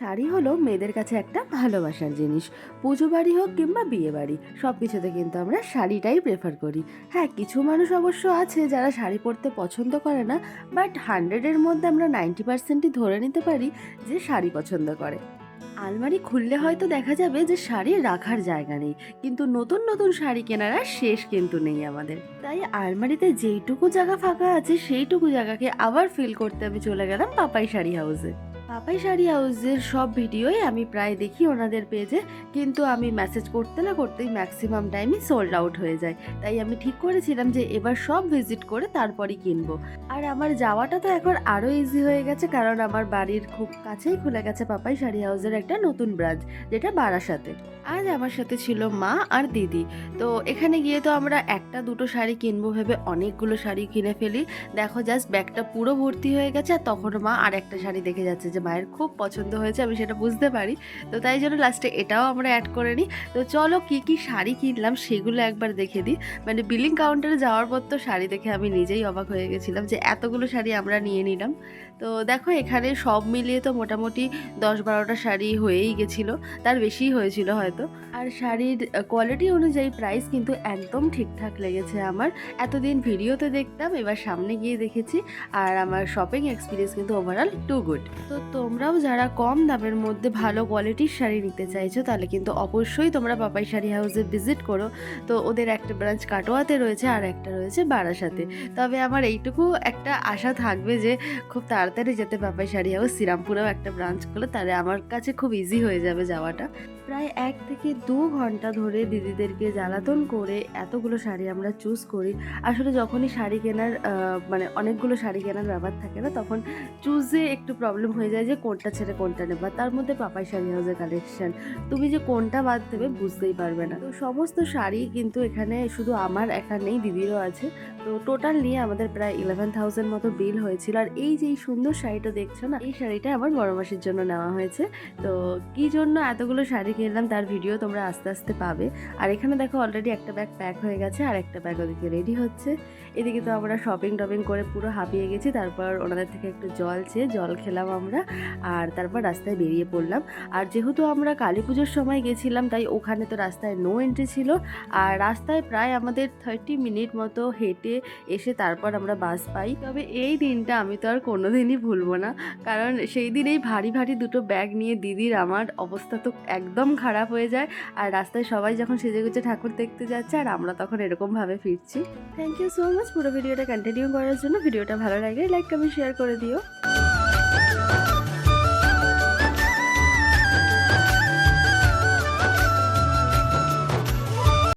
শাড়ি হলো মেয়েদের কাছে একটা ভালোবাসার জিনিস। পুজো বাড়ি হোক কিংবা বিয়ে বাড়ি সব কিছুতে কিন্তু আমরা শাড়িটাই প্রেফার করি। হ্যাঁ কিছু মানুষ অবশ্য আছে যারা শাড়ি পরতে পছন্দ করে না বাট হান্ড্রেডের মধ্যে আমরা নাইনটি পার্সেন্টই ধরে নিতে পারি যে শাড়ি পছন্দ করে। আলমারি খুললে হয়তো দেখা যাবে যে শাড়ি রাখার জায়গা নেই, কিন্তু নতুন নতুন শাড়ি কেনার আর শেষ কিন্তু নেই আমাদের। তাই আলমারিতে যেইটুকু জায়গা ফাঁকা আছে, সেইটুকু জায়গাকে আবার ফিল করতে আমি চলে গেলাম পাপাই শাড়ি হাউসে পাপাই শাড়ি হাউসের সব ভিডিওই আমি প্রায় দেখি ওনাদের পেজে, কিন্তু আমি মেসেজ করতে না করতেই ম্যাক্সিমাম টাইমই সোল্ড আউট হয়ে যায়। তাই আমি ঠিক করেছিলাম যে এবার সব ভিজিট করে তারপরই কিনবো। আর আমার যাওয়াটা তো এখন আরও ইজি হয়ে গেছে, কারণ আমার বাড়ির খুব কাছেই খুলে গেছে পাপাই শাড়ি হাউসের একটা নতুন ব্রাঞ্চ যেটা বারাসাতে। আজ আমার সাথে ছিল মা আর দিদি। তো এখানে গিয়ে তো আমরা একটা দুটো শাড়ি কিনবো ভেবে অনেকগুলো শাড়ি কিনে ফেলি। দেখো জাস্ট ব্যাগটা পুরো ভর্তি হয়ে গেছে, আর তখন মা আর একটা শাড়ি দেখে যাচ্ছে যে মায়ের খুব পছন্দ হয়েছে, আমি সেটা বুঝতে পারি। তো তাই জন্য লাস্টে এটাও আমরা অ্যাড করে নিই। তো চলো কি কি শাড়ি কিনলাম সেগুলো একবার দেখে দিই। মানে বিলিং কাউন্টারে যাওয়ার পর তো শাড়ি দেখে আমি নিজেই অবাক হয়ে গেছিলাম যে এতগুলো শাড়ি আমরা নিয়ে নিলাম। তো দেখো এখানে সব মিলিয়ে তো মোটামুটি দশ বারোটা শাড়ি হয়েই গেছিল। তার বেশিই হয়েছিল হয়তো। আর শাড়ির কোয়ালিটি অনুযায়ী প্রাইস কিন্তু একদম ঠিকঠাক লেগেছে আমার। এতদিন ভিডিওতে দেখতাম, এবার সামনে গিয়ে দেখেছি। আর আমার শপিং এক্সপিরিয়েন্স কিন্তু ওভারঅল টু গুড তো তোমরাও যারা কম দামের মধ্যে ভালো কোয়ালিটির শাড়ি নিতে চাইছো, তাহলে কিন্তু অবশ্যই তোমরা পাপাই শাড়ি হাউসে ভিজিট করো। তো ওদের একটা ব্রাঞ্চ কাটোয়াতে রয়েছে, আর একটা রয়েছে বারাসাতে। তবে আমার এইটুকু একটা আশা থাকবে যে, খুব তাড়াতাড়ি যেতে পাপাই শাড়ি হাউস শ্রীরামপুরেও একটা ব্রাঞ্চ খোলে, তাহলে আমার কাছে খুব ইজি হয়ে যাবে যাওয়াটা। প্রায় এক থেকে দু ঘণ্টা ধরে দিদিদেরকে জ্বালাতন করে এতগুলো শাড়ি আমরা চুজ করি। আসলে যখনই শাড়ি কেনার মানে অনেকগুলো শাড়ি কেনার ব্যাপার থাকে না, তখন চুজে একটু প্রবলেম হয়ে যায় যে কোনটা ছেড়ে কোনটা নেবা। তার মধ্যে পাপাই শাড়ি হাউসের কালেকশন তুমি যে কোনটা বাদ দেবে বুঝতেই পারবে না। তো সমস্ত শাড়ি কিন্তু এখানে শুধু আমার একা নেই দিদিরও আছে। তো টোটাল নিয়ে আমাদের প্রায় ইলেভেন থাউজেন্ড মতো বিল হয়েছিল। আর এই যে এই সুন্দর শাড়িটা দেখছ না, এই শাড়িটা আমার বড় মাসির জন্য নেওয়া হয়েছে। তো কি জন্য এতগুলো শাড়ি কিনলাম তার ভিডিও তোমরা আস্তে আস্তে পাবে। আর এখানে দেখো অলরেডি একটা ব্যাগ প্যাক হয়ে গেছে, আর একটা ব্যাগ ওদিকে রেডি হচ্ছে। এদিকে তো আমরা শপিং টপিং করে পুরো হাঁপিয়ে গেছি, তারপর ওনাদের থেকে একটু জল চেয়ে জল খেলাম আমরা, আর তারপর রাস্তায় বেরিয়ে পড়লাম। আর যেহেতু আমরা কালী পুজোর সময় গেছিলাম, তাই ওখানে তো রাস্তায় নো এন্ট্রি ছিল। আর রাস্তায় প্রায় আমাদের থার্টি মিনিট মতো হেঁটে এসে তারপর আমরা বাস পাই। তবে এই দিনটা আমি তো আর কোনোদিনই ভুলবো না, কারণ সেই দিন এই ভারী ভারী দুটো ব্যাগ নিয়ে দিদির আমার অবস্থা তো একদম খারাপ হয়ে যায়। আর রাস্তায় সবাই যখন সেজে গুজে ঠাকুর দেখতে যাচ্ছে আর আমরা তখন এরকমভাবে ফিরছি। থ্যাংক ইউ সো মাচ পুরো ভিডিওটা কন্টিনিউ করার জন্য ভিডিওটা ভালো লাগে লাইক কমেন্ট শেয়ার করে দিও।